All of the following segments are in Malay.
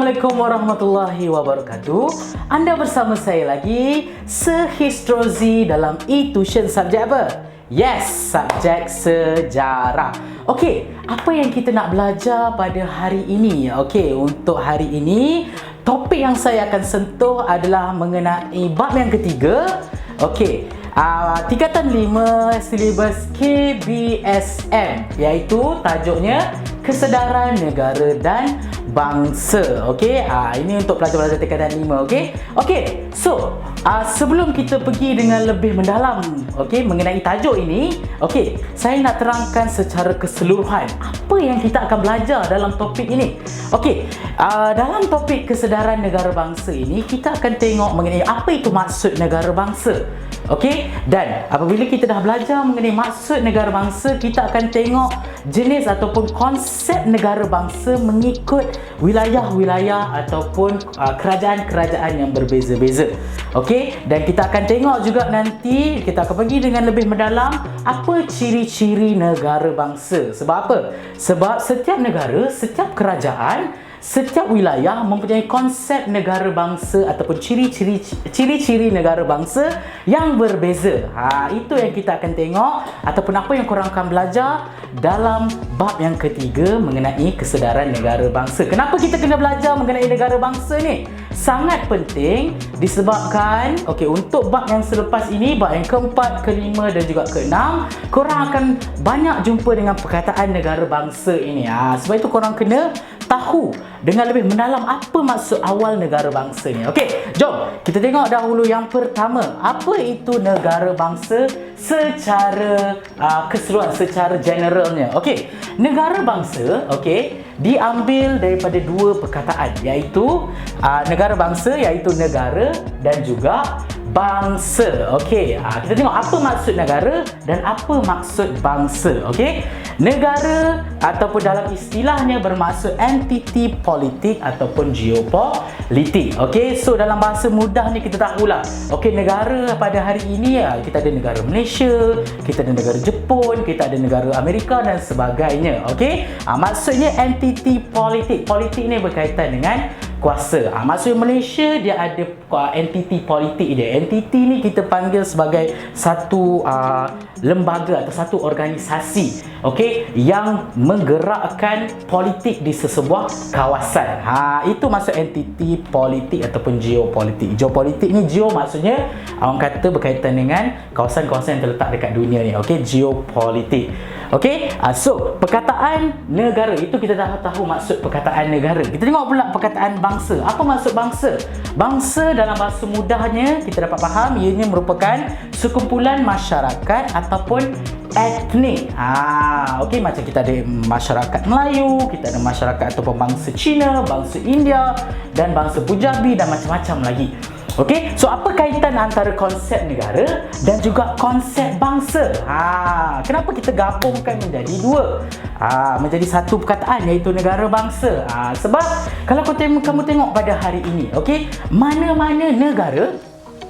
Assalamualaikum warahmatullahi wabarakatuh. Anda bersama saya lagi Sehistrozi dalam e-tuition subjek apa? Yes, subjek sejarah. Okey, apa yang kita nak belajar pada hari ini? Okey, untuk hari ini topik yang saya akan sentuh adalah mengenai bab yang ketiga. Okey, Uh, tingkatan 5 silibus KBSM iaitu tajuknya kesedaran negara dan bangsa. Okey, uh, ini untuk pelajar-pelajar tingkatan 5, okey? Okey. So, uh, sebelum kita pergi dengan lebih mendalam, okey, mengenai tajuk ini, okey, saya nak terangkan secara keseluruhan apa yang kita akan belajar dalam topik ini. Okey, uh, dalam topik kesedaran negara bangsa ini, kita akan tengok mengenai apa itu maksud negara bangsa. Okey, dan apabila kita dah belajar mengenai maksud negara bangsa, kita akan tengok jenis ataupun konsep negara bangsa mengikut wilayah-wilayah ataupun uh, kerajaan-kerajaan yang berbeza-beza. Okey, dan kita akan tengok juga nanti kita akan pergi dengan lebih mendalam apa ciri-ciri negara bangsa. Sebab apa? Sebab setiap negara, setiap kerajaan setiap wilayah mempunyai konsep negara bangsa ataupun ciri-ciri ciri-ciri negara bangsa yang berbeza. Ha itu yang kita akan tengok ataupun apa yang korang akan belajar dalam bab yang ketiga mengenai kesedaran negara bangsa. Kenapa kita kena belajar mengenai negara bangsa ni? Sangat penting disebabkan okey untuk bab yang selepas ini bab yang keempat, kelima dan juga keenam korang akan banyak jumpa dengan perkataan negara bangsa ini. Ha sebab itu korang kena tahu dengan lebih mendalam apa maksud awal negara bangsa ni. Okey, jom kita tengok dahulu yang pertama. Apa itu negara bangsa secara uh, keseluruhan, secara generalnya. Okey, negara bangsa, okey, diambil daripada dua perkataan iaitu uh, negara bangsa iaitu negara dan juga bangsa. Okey, ha, kita tengok apa maksud negara dan apa maksud bangsa. Okey, negara ataupun dalam istilahnya bermaksud entiti politik ataupun geopolitik. Okey, so dalam bahasa mudah ni kita tahulah. Okey, negara pada hari ini ya, kita ada negara Malaysia, kita ada negara Jepun, kita ada negara Amerika dan sebagainya. Okey, ha, maksudnya entiti politik. Politik ni berkaitan dengan kuasa. Ha, maksudnya Malaysia dia ada uh, entiti politik dia. Entiti ni kita panggil sebagai satu uh, lembaga atau satu organisasi okey yang menggerakkan politik di sesebuah kawasan. Ha itu maksud entiti politik ataupun geopolitik. Geopolitik ni geo maksudnya orang kata berkaitan dengan kawasan-kawasan yang terletak dekat dunia ni. Okey, geopolitik. Okey, uh, so perkataan negara itu kita dah tahu maksud perkataan negara. Kita tengok pula perkataan bangsa. Apa maksud bangsa? Bangsa dalam bahasa mudahnya kita dapat faham ianya merupakan sekumpulan masyarakat ataupun etnik. Ha, okey macam kita ada masyarakat Melayu, kita ada masyarakat ataupun bangsa Cina, bangsa India dan bangsa Pujabi dan macam-macam lagi. Okey, so apa kaitan antara konsep negara dan juga konsep bangsa? Ha, kenapa kita gabungkan menjadi dua? Ha, menjadi satu perkataan iaitu negara bangsa. Ha, sebab kalau kau tengok, kamu tengok pada hari ini, okey, mana-mana negara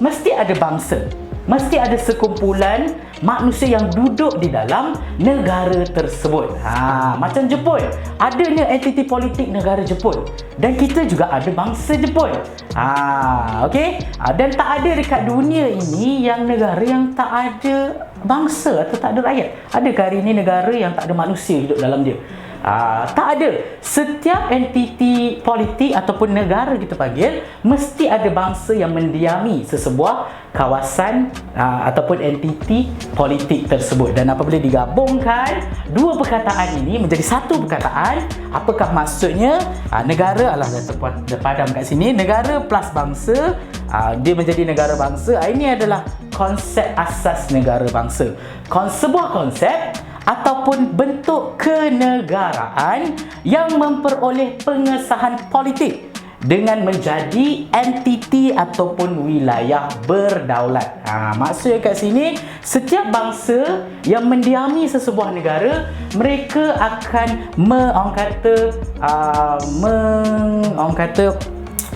mesti ada bangsa. Mesti ada sekumpulan manusia yang duduk di dalam negara tersebut. Ha, macam Jepun, adanya entiti politik negara Jepun dan kita juga ada bangsa Jepun. Ha, okey? Ha, dan tak ada dekat dunia ini yang negara yang tak ada bangsa atau tak ada rakyat. Adakah hari ini negara yang tak ada manusia hidup dalam dia? Uh, tak ada. Setiap entiti politik ataupun negara kita panggil mesti ada bangsa yang mendiami sesebuah kawasan uh, ataupun entiti politik tersebut. Dan apabila digabungkan dua perkataan ini menjadi satu perkataan apakah maksudnya uh, negara adalah terpadam kat sini. Negara plus bangsa uh, dia menjadi negara bangsa. Ini adalah konsep asas negara bangsa. Kon sebuah konsep ataupun bentuk kenegaraan yang memperoleh pengesahan politik dengan menjadi entiti ataupun wilayah berdaulat. Ha, maksudnya kat sini, setiap bangsa yang mendiami sesebuah negara, mereka akan me, orang kata, uh, me, orang kata,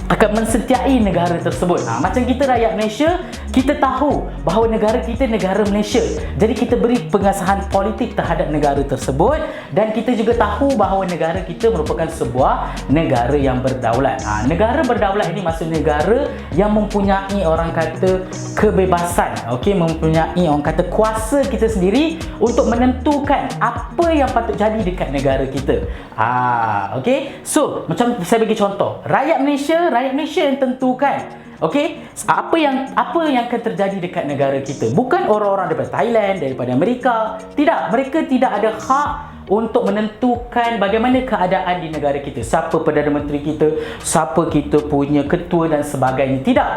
akan mensetiai negara tersebut. Ha, macam kita rakyat Malaysia, kita tahu bahawa negara kita negara Malaysia. Jadi kita beri pengasahan politik terhadap negara tersebut dan kita juga tahu bahawa negara kita merupakan sebuah negara yang berdaulat. Ha, negara berdaulat ini maksudnya negara yang mempunyai orang kata kebebasan, okey, mempunyai orang kata kuasa kita sendiri untuk menentukan apa yang patut jadi dekat negara kita. Ah, okey. So, macam saya bagi contoh, rakyat Malaysia rakyat Malaysia yang tentukan Okey, apa yang apa yang akan terjadi dekat negara kita? Bukan orang-orang daripada Thailand, daripada Amerika. Tidak, mereka tidak ada hak untuk menentukan bagaimana keadaan di negara kita. Siapa Perdana Menteri kita, siapa kita punya ketua dan sebagainya. Tidak.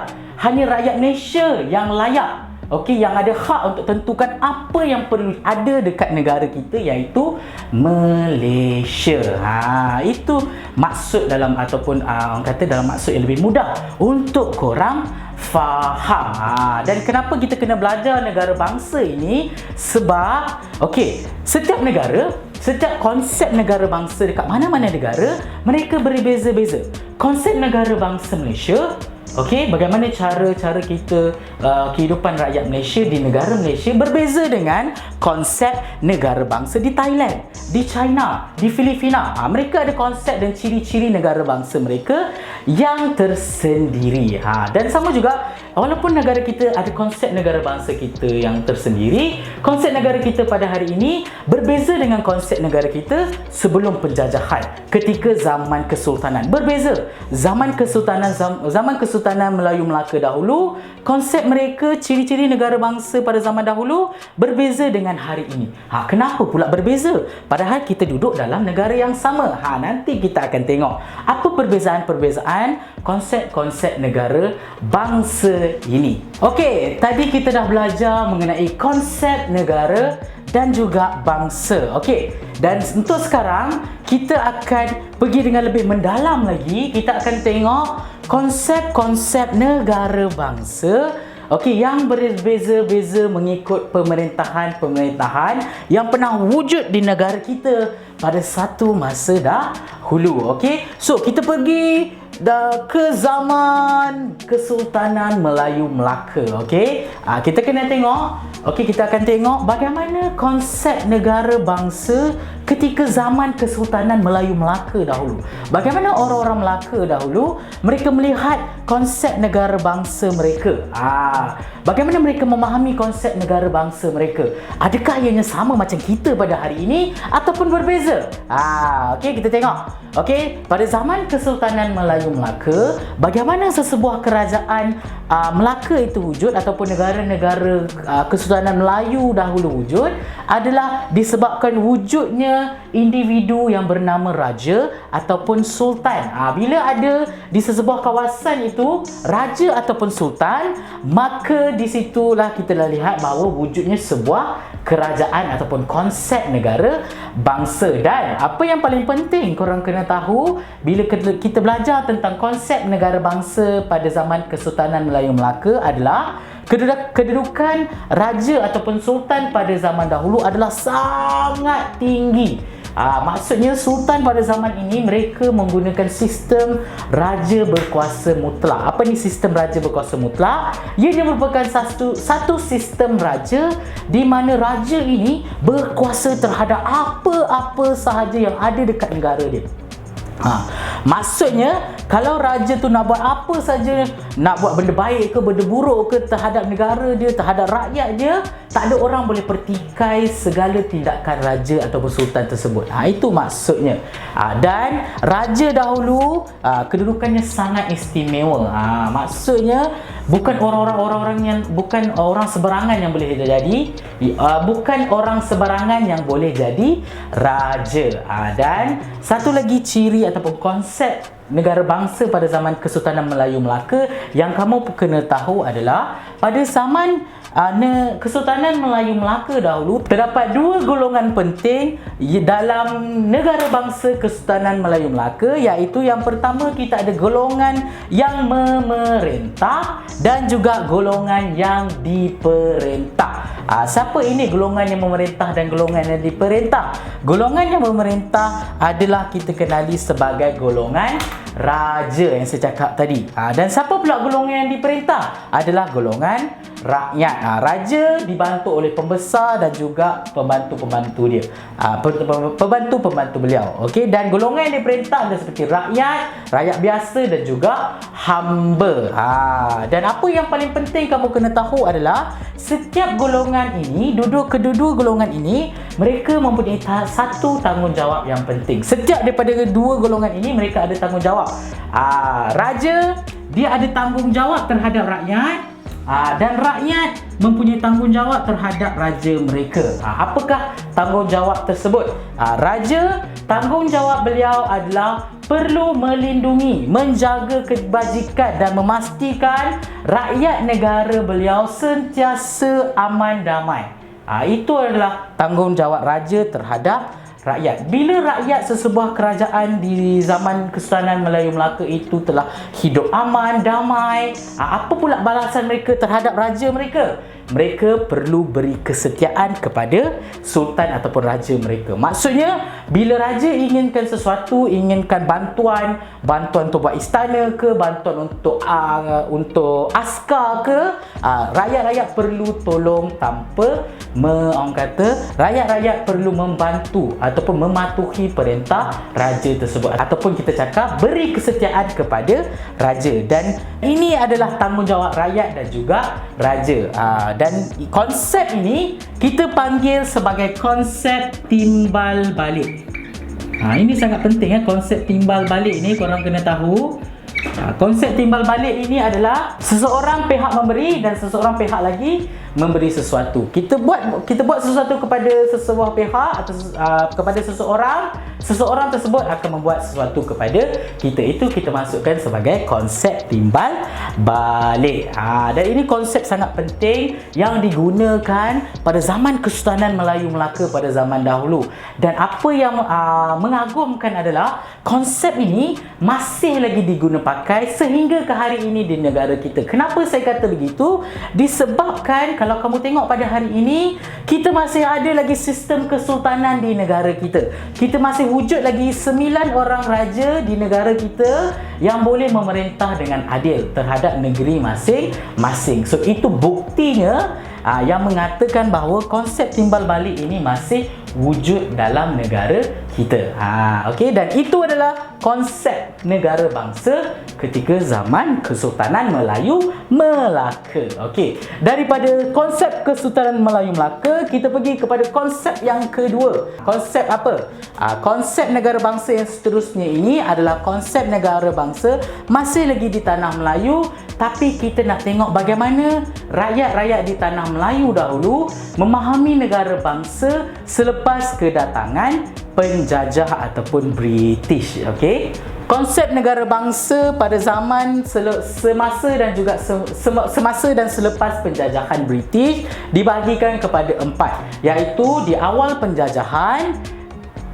Hanya rakyat Malaysia yang layak Okey, yang ada hak untuk tentukan apa yang perlu ada dekat negara kita iaitu Malaysia. Ha, itu maksud dalam ataupun uh, orang kata dalam maksud yang lebih mudah untuk korang faham. Ha, dan kenapa kita kena belajar negara bangsa ini? Sebab okey, setiap negara Setiap konsep negara bangsa dekat mana-mana negara Mereka berbeza-beza Konsep negara bangsa Malaysia Okey, bagaimana cara-cara kita uh, kehidupan rakyat Malaysia di negara Malaysia berbeza dengan konsep negara bangsa di Thailand, di China, di Filipina. Ha, mereka ada konsep dan ciri-ciri negara bangsa mereka yang tersendiri. Ha, dan sama juga walaupun negara kita ada konsep negara bangsa kita yang tersendiri, konsep negara kita pada hari ini berbeza dengan konsep negara kita sebelum penjajahan ketika zaman kesultanan. Berbeza. Zaman kesultanan zaman kesultanan Kesultanan Melayu Melaka dahulu, konsep mereka, ciri-ciri negara bangsa pada zaman dahulu berbeza dengan hari ini. Ha, kenapa pula berbeza? Padahal kita duduk dalam negara yang sama. Ha, nanti kita akan tengok apa perbezaan-perbezaan konsep-konsep negara bangsa ini. Okey, tadi kita dah belajar mengenai konsep negara dan juga bangsa. Okey. Dan untuk sekarang kita akan pergi dengan lebih mendalam lagi. Kita akan tengok konsep-konsep negara bangsa okey yang berbeza-beza mengikut pemerintahan-pemerintahan yang pernah wujud di negara kita pada satu masa dahulu okey so kita pergi dah ke zaman Kesultanan Melayu Melaka okey? Ha, kita kena tengok. Okey kita akan tengok bagaimana konsep negara bangsa ketika zaman Kesultanan Melayu Melaka dahulu. Bagaimana orang-orang Melaka dahulu mereka melihat konsep negara bangsa mereka? Ah, bagaimana mereka memahami konsep negara bangsa mereka? Adakah ianya sama macam kita pada hari ini ataupun berbeza? Ah, okey kita tengok. Okey, pada zaman Kesultanan Melayu Melaka, bagaimana sesebuah kerajaan uh, Melaka itu wujud ataupun negara-negara uh, Kesultanan Melayu dahulu wujud adalah disebabkan wujudnya individu yang bernama raja ataupun sultan. Ha, bila ada di sesebuah kawasan itu raja ataupun sultan, maka di situlah kita lihat bahawa wujudnya sebuah kerajaan ataupun konsep negara bangsa dan apa yang paling penting korang kena tahu bila kita belajar tentang konsep negara bangsa pada zaman Kesultanan Melayu Melaka adalah kedudukan raja ataupun sultan pada zaman dahulu adalah sangat tinggi. Ha, maksudnya sultan pada zaman ini mereka menggunakan sistem raja berkuasa mutlak. Apa ni sistem raja berkuasa mutlak? Ia merupakan satu satu sistem raja di mana raja ini berkuasa terhadap apa-apa sahaja yang ada dekat negara dia. Ha, maksudnya kalau raja tu nak buat apa saja, nak buat benda baik ke benda buruk ke terhadap negara dia, terhadap rakyat dia, tak ada orang boleh pertikai segala tindakan raja ataupun sultan tersebut. Ha, itu maksudnya. Ha, dan raja dahulu ha, kedudukannya sangat istimewa. Ha, maksudnya bukan orang-orang orang-orang yang bukan orang seberangan yang boleh jadi, uh, bukan orang seberangan yang boleh jadi raja. Ha, dan satu lagi ciri ataupun konsep negara bangsa pada zaman Kesultanan Melayu Melaka yang kamu kena tahu adalah pada zaman uh, Kesultanan Melayu Melaka dahulu terdapat dua golongan penting dalam negara bangsa Kesultanan Melayu Melaka iaitu yang pertama kita ada golongan yang memerintah dan juga golongan yang diperintah. Uh, siapa ini golongan yang memerintah dan golongan yang diperintah? Golongan yang memerintah adalah kita kenali sebagai golongan raja yang saya cakap tadi. Ha, dan siapa pula golongan yang diperintah? Adalah golongan rakyat. Ha, raja dibantu oleh pembesar dan juga pembantu-pembantu dia. Ha, pembantu-pembantu beliau. Okey dan golongan yang diperintah adalah seperti rakyat, rakyat biasa dan juga hamba. Ha, dan apa yang paling penting kamu kena tahu adalah setiap golongan ini, duduk kedua-dua golongan ini, mereka mempunyai satu tanggungjawab yang penting. Setiap daripada dua golongan ini mereka ada tanggungjawab. Ah, raja dia ada tanggungjawab terhadap rakyat ah, dan rakyat mempunyai tanggungjawab terhadap raja mereka. Ah, apakah tanggungjawab tersebut? Ah, raja tanggungjawab beliau adalah perlu melindungi, menjaga kebajikan dan memastikan rakyat negara beliau sentiasa aman damai. Ha, itu adalah tanggungjawab raja terhadap rakyat. Bila rakyat sesebuah kerajaan di zaman Kesultanan Melayu Melaka itu telah hidup aman, damai, ha, apa pula balasan mereka terhadap raja mereka? mereka perlu beri kesetiaan kepada sultan ataupun raja mereka. Maksudnya, bila raja inginkan sesuatu, inginkan bantuan, bantuan untuk buat istana ke, bantuan untuk uh, untuk askar ke, uh, rakyat-rakyat perlu tolong tanpa me, orang kata, rakyat-rakyat perlu membantu ataupun mematuhi perintah raja tersebut ataupun kita cakap beri kesetiaan kepada raja dan ini adalah tanggungjawab rakyat dan juga raja. Uh, dan konsep ini kita panggil sebagai konsep timbal balik. Ha, ini sangat penting ya konsep timbal balik ni korang kena tahu. Ha, konsep timbal balik ini adalah seseorang pihak memberi dan seseorang pihak lagi memberi sesuatu. Kita buat kita buat sesuatu kepada sesebuah pihak atau uh, kepada seseorang, seseorang tersebut akan membuat sesuatu kepada kita. Itu kita masukkan sebagai konsep timbal balik. Ha, dan ini konsep sangat penting yang digunakan pada zaman Kesultanan Melayu Melaka pada zaman dahulu. Dan apa yang uh, mengagumkan adalah konsep ini masih lagi digunakan pakai sehingga ke hari ini di negara kita. Kenapa saya kata begitu? Disebabkan kalau kamu tengok pada hari ini kita masih ada lagi sistem kesultanan di negara kita. Kita masih wujud lagi sembilan orang raja di negara kita yang boleh memerintah dengan adil terhadap negeri masing-masing. So itu buktinya aa, yang mengatakan bahawa konsep timbal balik ini masih wujud dalam negara kita. Ha, okey dan itu adalah konsep negara bangsa ketika zaman Kesultanan Melayu Melaka. Okey, daripada konsep Kesultanan Melayu Melaka, kita pergi kepada konsep yang kedua. Konsep apa? Ha, konsep negara bangsa yang seterusnya ini adalah konsep negara bangsa masih lagi di tanah Melayu tapi kita nak tengok bagaimana rakyat-rakyat di tanah Melayu dahulu memahami negara bangsa selepas kedatangan penjajah ataupun British. Okey. Konsep negara bangsa pada zaman semasa dan juga semasa dan selepas penjajahan British dibahagikan kepada empat iaitu di awal penjajahan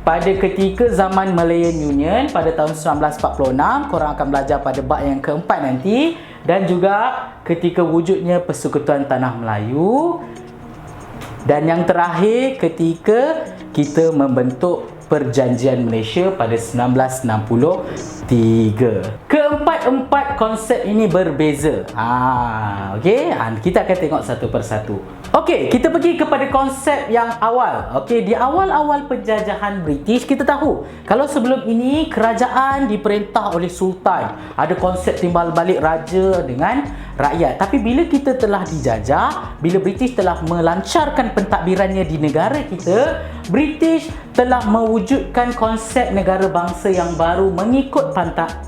pada ketika zaman Malayan Union pada tahun 1946 korang akan belajar pada bab yang keempat nanti dan juga ketika wujudnya Persekutuan Tanah Melayu dan yang terakhir ketika kita membentuk Perjanjian Malaysia pada 1963. Keempat-empat konsep ini berbeza. Ha, okey, ha, kita akan tengok satu persatu. Okey, kita pergi kepada konsep yang awal. Okey, di awal-awal penjajahan British kita tahu kalau sebelum ini kerajaan diperintah oleh sultan. Ada konsep timbal balik raja dengan rakyat. Tapi bila kita telah dijajah, bila British telah melancarkan pentadbirannya di negara kita, British telah mewujudkan konsep negara bangsa yang baru mengikut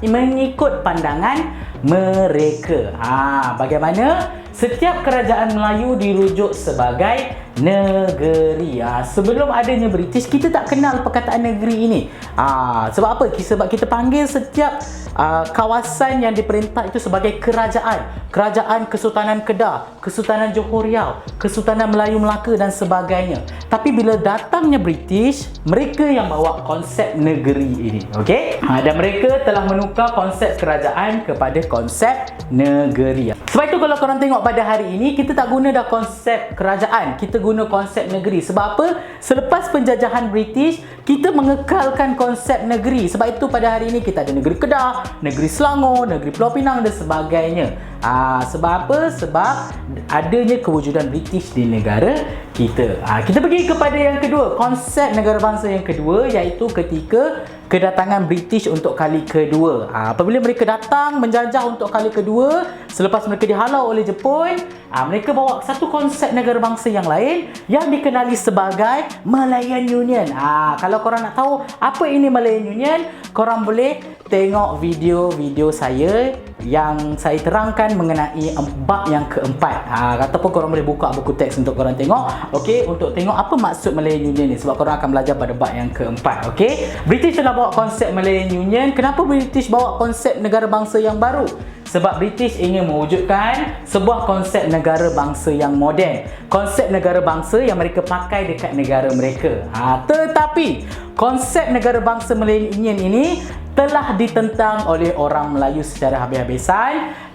mengikut pandangan mereka. Ha, bagaimana? Setiap kerajaan Melayu dirujuk sebagai negeri. Ha, sebelum adanya British, kita tak kenal perkataan negeri ini. Ha, sebab apa? Sebab kita panggil setiap uh, kawasan yang diperintah itu sebagai kerajaan. Kerajaan Kesultanan Kedah, Kesultanan Johor Riau, Kesultanan Melayu Melaka dan sebagainya. Tapi bila datangnya British, mereka yang bawa konsep negeri ini. Okay? Ha, dan mereka telah menukar konsep kerajaan kepada konsep negeri. Sebab itu kalau korang tengok pada hari ini kita tak guna dah konsep kerajaan, kita guna konsep negeri. Sebab apa? Selepas penjajahan British, kita mengekalkan konsep negeri. Sebab itu pada hari ini kita ada negeri Kedah, negeri Selangor, negeri Pulau Pinang dan sebagainya. Ah, sebab apa? Sebab adanya kewujudan British di negara kita. Ah, kita pergi kepada yang kedua, konsep negara bangsa yang kedua iaitu ketika kedatangan British untuk kali kedua. Ha, apabila mereka datang menjajah untuk kali kedua, selepas mereka dihalau oleh Jepun, ha, mereka bawa satu konsep negara bangsa yang lain yang dikenali sebagai Malayan Union. Ha, kalau korang nak tahu apa ini Malayan Union, korang boleh tengok video-video saya yang saya terangkan mengenai bab yang keempat. Ha, ataupun korang boleh buka buku teks untuk korang tengok. Ok untuk tengok apa maksud Malayan Union ni sebab korang akan belajar pada bab yang keempat ok? British telah bawa konsep Malayan Union. Kenapa British bawa konsep negara bangsa yang baru? Sebab British ingin mewujudkan sebuah konsep negara bangsa yang moden. Konsep negara bangsa yang mereka pakai dekat negara mereka. Ha, tetapi konsep negara bangsa Malayan Union ini telah ditentang oleh orang Melayu secara habis-habisan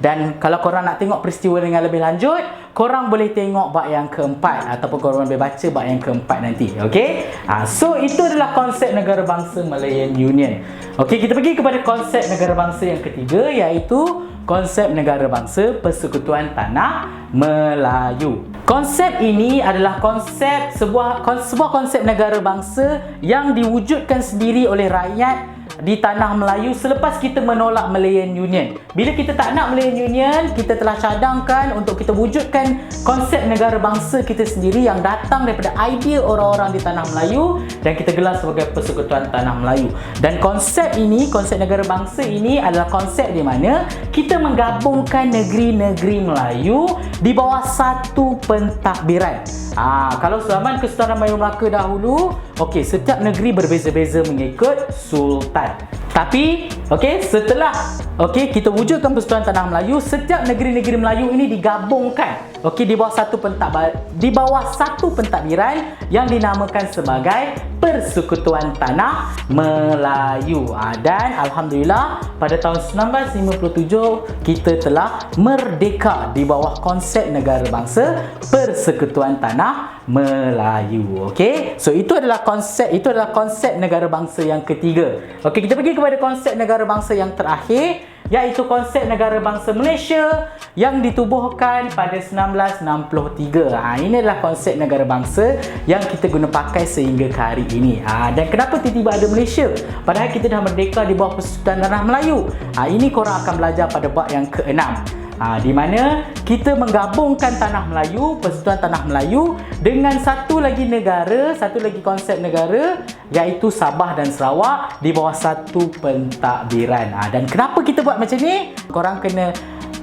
dan kalau korang nak tengok peristiwa dengan lebih lanjut korang boleh tengok bab yang keempat ataupun korang boleh baca bab yang keempat nanti okey? Ha, so itu adalah konsep negara bangsa Malayan Union. Okey kita pergi kepada konsep negara bangsa yang ketiga iaitu konsep negara bangsa persekutuan tanah Melayu. Konsep ini adalah konsep sebuah sebuah konsep negara bangsa yang diwujudkan sendiri oleh rakyat di tanah Melayu selepas kita menolak Malayan Union. Bila kita tak nak Malayan Union, kita telah cadangkan untuk kita wujudkan konsep negara bangsa kita sendiri yang datang daripada idea orang-orang di tanah Melayu dan kita gelar sebagai Persekutuan Tanah Melayu. Dan konsep ini, konsep negara bangsa ini adalah konsep di mana kita menggabungkan negeri-negeri Melayu di bawah satu pentadbiran. Ah, kalau zaman Kesultanan Melayu Melaka dahulu, okey, setiap negeri berbeza-beza mengikut sultan. Tapi, okey, setelah okey kita wujudkan Persekutuan Tanah Melayu, setiap negeri-negeri Melayu ini digabungkan okey di bawah satu pentadbiran di bawah satu pentadbiran yang dinamakan sebagai Persekutuan Tanah Melayu. Ha, dan alhamdulillah pada tahun 1957 kita telah merdeka di bawah konsep negara bangsa Persekutuan Tanah Melayu. Okey. So itu adalah konsep itu adalah konsep negara bangsa yang ketiga. Okey, kita pergi kepada konsep negara bangsa yang terakhir iaitu konsep negara bangsa Malaysia yang ditubuhkan pada 1963. Ha, ini adalah konsep negara bangsa yang kita guna pakai sehingga ke hari ini. Ha, dan kenapa tiba-tiba ada Malaysia? Padahal kita dah merdeka di bawah Persekutuan Tanah Melayu. Ha, ini korang akan belajar pada bab yang keenam. Ha, di mana kita menggabungkan Tanah Melayu, Persekutuan Tanah Melayu dengan satu lagi negara, satu lagi konsep negara iaitu Sabah dan Sarawak di bawah satu pentadbiran. Ha, dan kenapa kita buat macam ni? Korang kena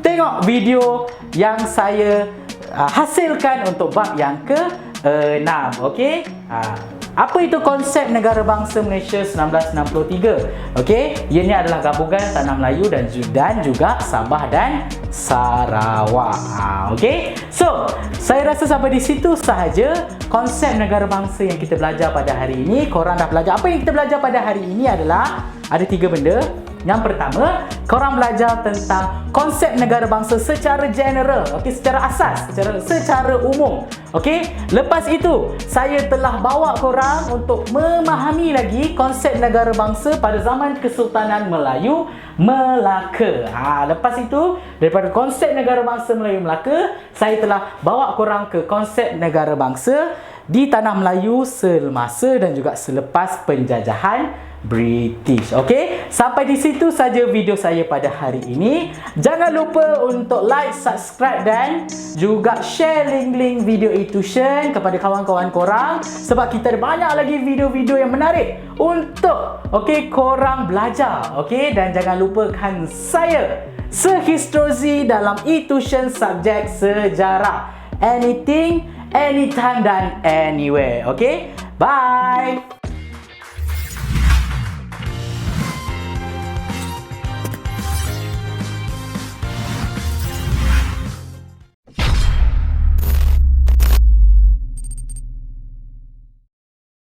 tengok video yang saya uh, hasilkan untuk bab yang ke-6. Okey? Ha. Apa itu konsep negara bangsa Malaysia 1963? Okey, ianya adalah gabungan tanah Melayu dan dan juga Sabah dan Sarawak. Ha, okey. So, saya rasa sampai di situ sahaja konsep negara bangsa yang kita belajar pada hari ini. Korang dah belajar. Apa yang kita belajar pada hari ini adalah ada tiga benda. Yang pertama, korang belajar tentang konsep negara bangsa secara general, okey, secara asas, secara secara umum. Okey, lepas itu saya telah bawa korang untuk memahami lagi konsep negara bangsa pada zaman Kesultanan Melayu Melaka. Ha, lepas itu daripada konsep negara bangsa Melayu Melaka, saya telah bawa korang ke konsep negara bangsa di tanah Melayu semasa dan juga selepas penjajahan British. Okey, sampai di situ saja video saya pada hari ini. Jangan lupa untuk like, subscribe dan juga share link-link video e-tuition kepada kawan-kawan korang sebab kita ada banyak lagi video-video yang menarik untuk okey korang belajar. Okey, dan jangan lupakan saya Sehistrozi dalam e-tuition subjek sejarah. Anything, anytime dan anywhere. Okey? Bye.